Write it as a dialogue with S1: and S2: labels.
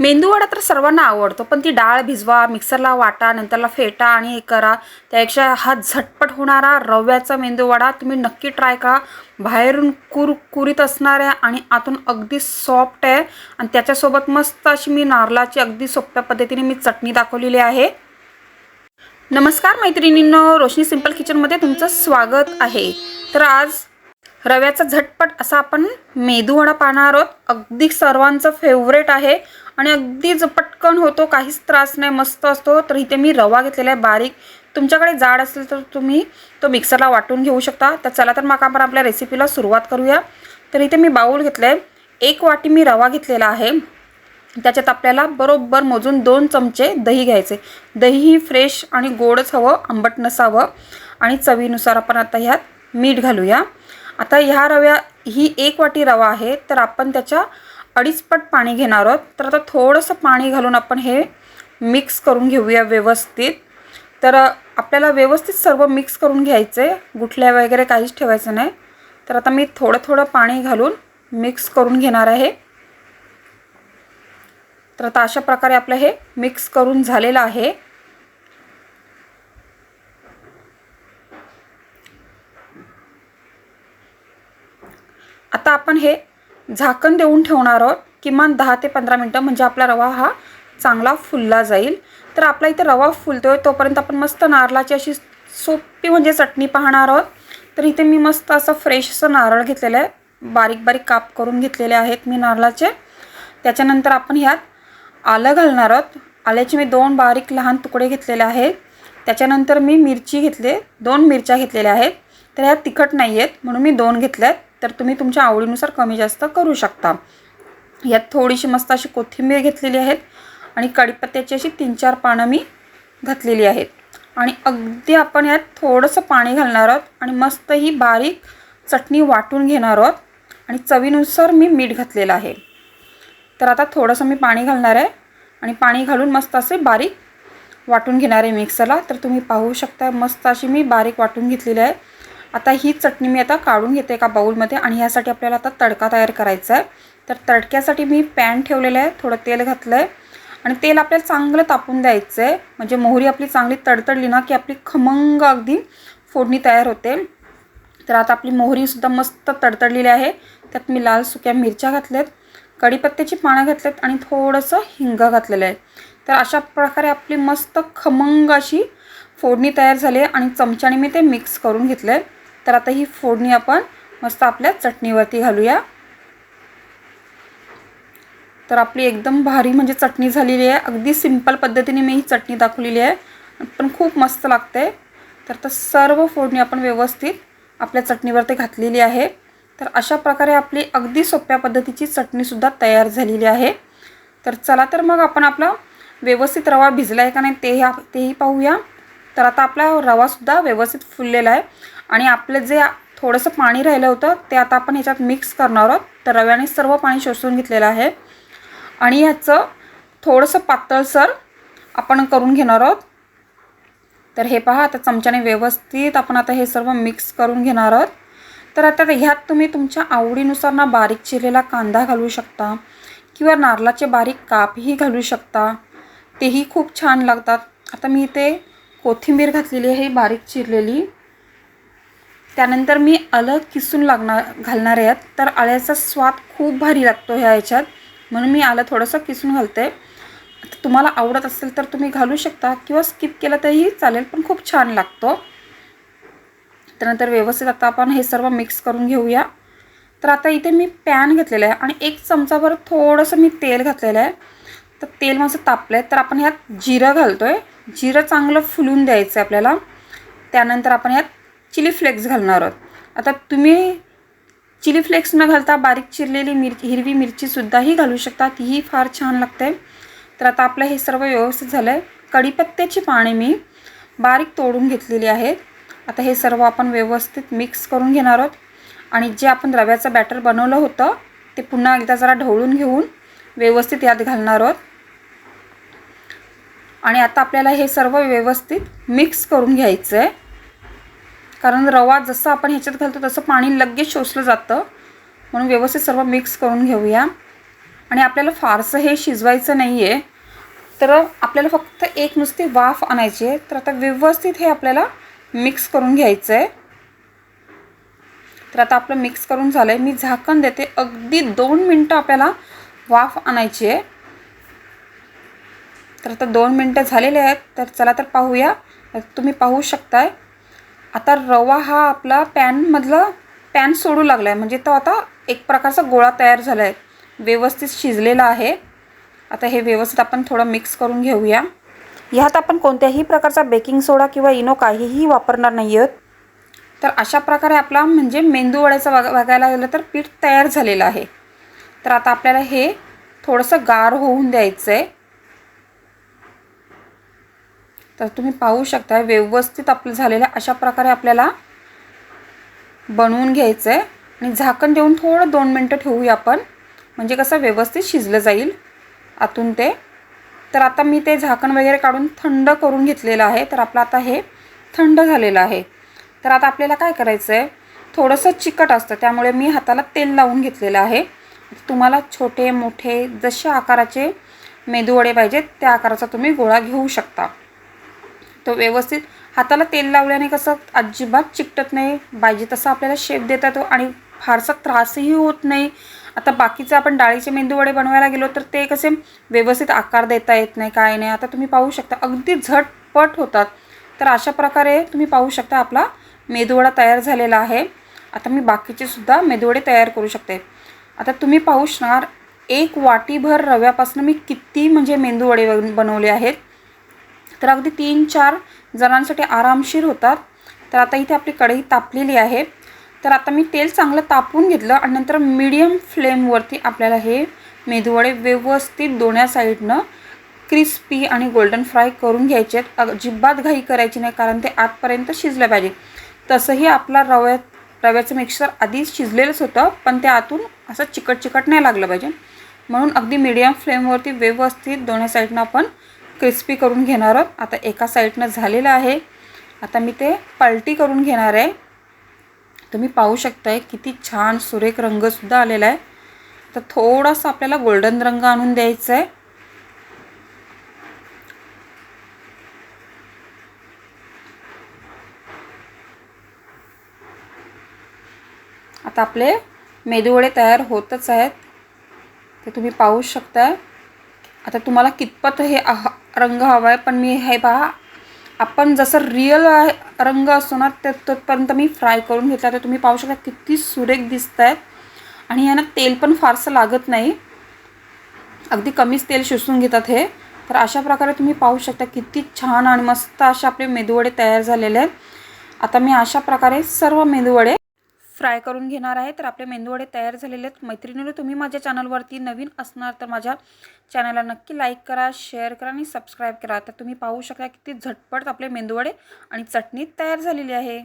S1: मेंदूवडा तर सर्वांना आवडतो पण ती डाळ भिजवा मिक्सरला वाटा नंतरला फेटा आणि हे करा. त्यापेक्षा हा झटपट होणारा रव्याचा मेंदूवडा तुम्ही नक्की ट्राय करा. बाहेरून कुरकुरीत असणार आहे आणि आतून अगदी सॉफ्ट आहे. आणि त्याच्यासोबत मस्त अशी मी नारळाची अगदी सोप्या पद्धतीने मी चटणी दाखवलेली आहे. नमस्कार मैत्रिणींनो रोशनी सिंपल किचनमध्ये तुमचं स्वागत आहे. तर आज रव्याचा झटपट असा आपण मेदूवडा पाहणार आहोत. अगदी सर्वांचं फेवरेट आहे. आणि अगदी पटकन होतो काहीच त्रास नाही मस्त असतो. तर इथे मी रवा घेतलेला आहे बारीक. तुमच्याकडे जाड असेल तर तुम्ही तो मिक्सरला वाटून घेऊ शकता. तर चला तर मग आपण आपल्या रेसिपीला सुरुवात करूया. तर इथे मी बाऊल घेतलं आहे एक वाटी मी रवा घेतलेला आहे. त्याच्यात आपल्याला बरोबर मोजून दोन चमचे दही घ्यायचे. दही फ्रेश आणि गोडच हवं आंबट नसावं. आणि चवीनुसार आपण आता ह्यात मीठ घालूया. आता ह्या रव्या ही एक वाटी रवा आहे. तर आपण त्याच्या अडीचपट पाणी घेणार आहोत. तर आता थोडंसं पाणी घालून आपण हे मिक्स करून घेऊया व्यवस्थित. तर आपल्याला व्यवस्थित सर्व मिक्स करून घ्यायचं आहे गुठल्या वगैरे काहीच ठेवायचं नाही. तर आता मी थोडं थोडं पाणी घालून मिक्स करून घेणार आहे. तर आता अशा प्रकारे आपलं हे मिक्स करून झालेलं आहे. आता आपण हे झाकण देऊन ठेवणार आहोत. किमान दहा ते पंधरा मिनटं म्हणजे आपला रवा हा चांगला फुलला जाईल. तर आपला इथे रवा फुलतोय तोपर्यंत आपण मस्त नारळाची अशी सोपी म्हणजे चटणी पाहणार आहोत. तर इथे मी मस्त असं फ्रेश असं नारळ घेतलेलं आहे. बारीक बारीक काप करून घेतलेले आहेत मी नारळाचे. त्याच्यानंतर आपण ह्यात आलं घालणार आहोत. आल्याचे मी दोन बारीक लहान तुकडे घेतलेले आहेत. त्याच्यानंतर मी मिरची घेतले दोन मिरच्या घेतलेल्या आहेत. तर ह्यात तिखट नाही आहेत म्हणून मी दोन घेतल्या आहेत तर तुम्ही तुमच्या आवडीनुसार कमी जास्त करू शकता. यात थोडीशी मस्त अशी कोथिंबीर घेतलेली आहेत आणि कढीपत्त्याची अशी तीन चार पानं मी घातलेली आहेत. आणि अगदी आपण यात थोडंसं पाणी घालणार आहोत आणि मस्त ही बारीक चटणी वाटून घेणार आहोत आणि चवीनुसार मी मीठ घातलेलं आहे. तर आता थोडंसं मी पाणी घालणार आहे आणि पाणी घालून मस्त असे बारीक वाटून घेणार आहे मिक्सरला. तर तुम्ही पाहू शकता मस्त अशी मी बारीक वाटून घेतलेली आहे. आता ही चटणी मी आता काढून घेते एका बाऊलमध्ये आणि ह्यासाठी आपल्याला आता तडका तयार करायचा आहे. तर तडक्यासाठी मी पॅन ठेवलेलं आहे थोडं तेल घातलं आहे आणि तेल आपल्याला चांगलं तापून द्यायचं आहे म्हणजे मोहरी आपली चांगली तडतडली ना की आपली खमंग अगदी फोडणी तयार होते. तर आता आपली मोहरीसुद्धा मस्त तडतडलेली आहे. त्यात मी लाल सुक्या मिरच्या घातल्यात कढीपत्त्याची पानं घातल्यात आणि थोडंसं हिंग घातलेलं आहे. तर अशा प्रकारे आपली मस्त खमंग अशी फोडणी तयार झाली आहे आणि चमच्याने मी ते मिक्स करून घेतलं आहे तर आता ही फोडणी आपण मस्त आपल्या चटणीवरती घालूया. तर आपली एकदम भारी म्हणजे चटणी झालेली आहे. अगदी सिंपल पद्धतीने मी ही चटणी दाखवलेली आहे. पण खूप मस्त लागते. तर तर सर्व फोडणी आपण व्यवस्थित आपल्या चटणीवरती घातलेली आहे. तर अशा प्रकारे आपली अगदी सोप्या पद्धतीची चटणीसुद्धा तयार झालेली आहे. तर चला तर मग आपण आपला व्यवस्थित रवा भिजला आहे का नाही तेही तेही पाहूया. तर आता आपला रवासुद्धा व्यवस्थित फुललेला आहे. आणि आपलं जे थोडंसं पाणी राहिलं होतं ते आता आपण ह्याच्यात मिक्स करणार आहोत. तर रव्याने सर्व पाणी शोषून घेतलेलं आहे. आणि ह्याचं थोडंसं पातळसर आपण करून घेणार आहोत. तर हे पहा आता चमच्याने व्यवस्थित आपण आता हे सर्व मिक्स करून घेणार आहोत. तर आता ह्यात तुम्ही तुमच्या आवडीनुसार ना बारीक चिरलेला कांदा घालू शकता किंवा नारळाचे बारीक कापही घालू शकता. तेही खूप छान लागतात. आता मी इथे कोथिंबीर घातलेली आहे बारीक चिरलेली. त्यानंतर मी आलं किसून लागणार घालणार आहेत तर आल्याचा स्वाद खूप भारी लागतो ह्या ह्याच्यात म्हणून मी आलं थोडंसं किसून घालते. तुम्हाला आवडत असेल तर तुम्ही घालू शकता किंवा स्किप केलं तरीही चालेल पण खूप छान लागतो. त्यानंतर व्यवस्थित आता आपण हे सर्व मिक्स करून घेऊया. तर आता इथे मी पॅन घेतलेलं आहे आणि एक चमचाभर थोडंसं मी तेल घातलेलं आहे. तर तेल माझं तापलं आहे तर आपण ह्यात जिरं घालतो आहे जिरं चांगलं फुलून द्यायचं आहे आपल्याला. त्यानंतर आपण ह्यात चिली फ्लेक्स घालणार आहोत. आता तुम्ही चिली फ्लेक्स न घालता बारीक चिरलेली मिरची हिरवी मिरचीसुद्धाही घालू शकता. तीही फार छान लागते. तर आता आपलं हे सर्व व्यवस्थित झालं आहे कढीपत्त्याची पाने मी बारीक तोडून घेतलेली आहेत. आता हे सर्व आपण व्यवस्थित मिक्स करून घेणार आहोत. आणि जे आपण रव्याचं बॅटर बनवलं होतं ते पुन्हा एकदा जरा ढवळून घेऊन व्यवस्थित यात घालणार आहोत. आणि आता आपल्याला हे सर्व व्यवस्थित मिक्स करून घ्यायचं आहे कारण रवा जसं आपण ह्याच्यात घालतो तसं पाणी लगेच शोषलं जातं. म्हणून व्यवस्थित सर्व मिक्स करून घेऊया. आणि आपल्याला फारसं हे शिजवायचं नाही आहे तर आपल्याला फक्त एक नुसती वाफ आणायची आहे. तर आता व्यवस्थित हे आपल्याला मिक्स करून घ्यायचं आहे तर आता आपलं मिक्स करून झालं आहे मी झाकण देते. अगदी दोन मिनटं आपल्याला वाफ आणायची आहे. तर आता दोन मिनटं झालेले आहेत. तर चला तर पाहूया. तुम्ही पाहू शकताय. आता रवा हा आपला पॅनमधला पॅन सोडू लागला आहे म्हणजे तो आता एक प्रकारचा गोळा तयार झाला आहे व्यवस्थित शिजलेला आहे. आता हे व्यवस्थित आपण थोडं मिक्स करून घेऊया. ह्यात आपण कोणत्याही प्रकारचा बेकिंग सोडा किंवा इनो काहीही वापरणार नाही आहोत. तर अशा प्रकारे आपला म्हणजे मेंदू वड्याचं बघ बघायला गेलं तर पीठ तयार झालेलं आहे. तर आता आपल्याला हे थोडंसं गार होऊन द्यायचं आहे तर तुम्ही पाहू शकता व्यवस्थित आपलं झालेलं अशा प्रकारे आपल्याला बनवून घ्यायचं आहे आणि झाकण देऊन थोडं दोन मिनटं ठेवूया आपण. म्हणजे कसं व्यवस्थित शिजलं जाईल आतून ते. तर आता मी ते झाकण वगैरे काढून थंड करून घेतलेलं आहे. तर आपलं आता हे थंड झालेलं आहे. तर आता आपल्याला काय करायचं आहे थोडंसं चिकट असतं त्यामुळे मी हाताला तेल लावून घेतलेलं आहे. तुम्हाला छोटे मोठे जसे आकाराचे मेदूवडे पाहिजेत त्या आकाराचा तुम्ही गोळा घेऊ शकता. तो व्यवस्थित हाताला तेल लावल्याने कसं अजिबात चिकटत नाही. पाहिजे तसं आपल्याला शेप देता येतो हो आणि फारसा त्रासही होत नाही. आता बाकीचं आपण डाळीचे मेंदू वडे बनवायला गेलो तर ते कसे व्यवस्थित आकार देता येत नाही काय नाही. आता तुम्ही पाहू शकता अगदी झटपट होतात. तर अशा प्रकारे तुम्ही पाहू शकता आपला मेदूवडा तयार झालेला आहे. आता मी बाकीचे सुद्धा मेदूवडे तयार करू शकते. आता तुम्ही पाहू शकणार एक वाटीभर रव्यापासून मी किती म्हणजे मेंदूवडे बन- बनवले आहेत. तर अगदी तीन चार जणांसाठी आरामशीर होतात. तर आता इथे आपली कढई तापलेली आहे. तर आता मी तेल चांगलं तापून घेतलं आणि नंतर मीडियम फ्लेमवरती आपल्याला हे मेदूवडे व्यवस्थित दोन्या साईडनं क्रिस्पी आणि गोल्डन फ्राय करून घ्यायचे आहेत. अजिबात घाई करायची नाही कारण ते आतपर्यंत शिजलं पाहिजे. तसंही आपला रव्या रव्याचं मिक्सर आधीच शिजलेलंच होतं पण ते आतून असं चिकट चिकट नाही लागलं पाहिजे. म्हणून अगदी मीडियम फ्लेमवरती व्यवस्थित दोन्ही साईडनं आपण क्रिस्पी करून घेणार आहोत. आता एका साईडनं झालेलं आहे. आता मी ते पालटी करून घेणार आहे. तुम्ही पाहू शकताय किती छान सुरेख रंगसुद्धा आलेला आहे. तर थोडासा आपल्याला गोल्डन रंग आणून द्यायचा आहे. आता आपले मेदूवडे तयार होतच आहेत. ते तुम्ही पाहू शकताय. आता तुम्हाला कितपत हे आह रंग हवा आहे पण मी हे पहा आपण जसं रिअल रंग असतो ना ते तोपर्यंत मी फ्राय करून घेतला. तर तुम्ही पाहू शकता किती सुरेख दिसत आहेत आणि यांना तेल पण फारसं लागत नाही. अगदी कमीच तेल शिजून घेतात हे. तर अशा प्रकारे तुम्ही पाहू शकता किती छान आणि मस्त असे आपले मेदूवडे तयार झालेले आहेत. आता मी अशा प्रकारे सर्व मेदूवडे फ्राय करून घेणार आहे. तर आपले मेंदूवडे तयार झालेले आहेत. मैत्रिणीने तुम्ही माझ्या चॅनलवरती नवीन असणार तर माझ्या चॅनलला नक्की लाईक करा शेअर करा आणि सबस्क्राईब करा. तर तुम्ही पाहू शकता किती झटपट आपले मेंदूवडे आणि चटणी तयार झालेली आहे.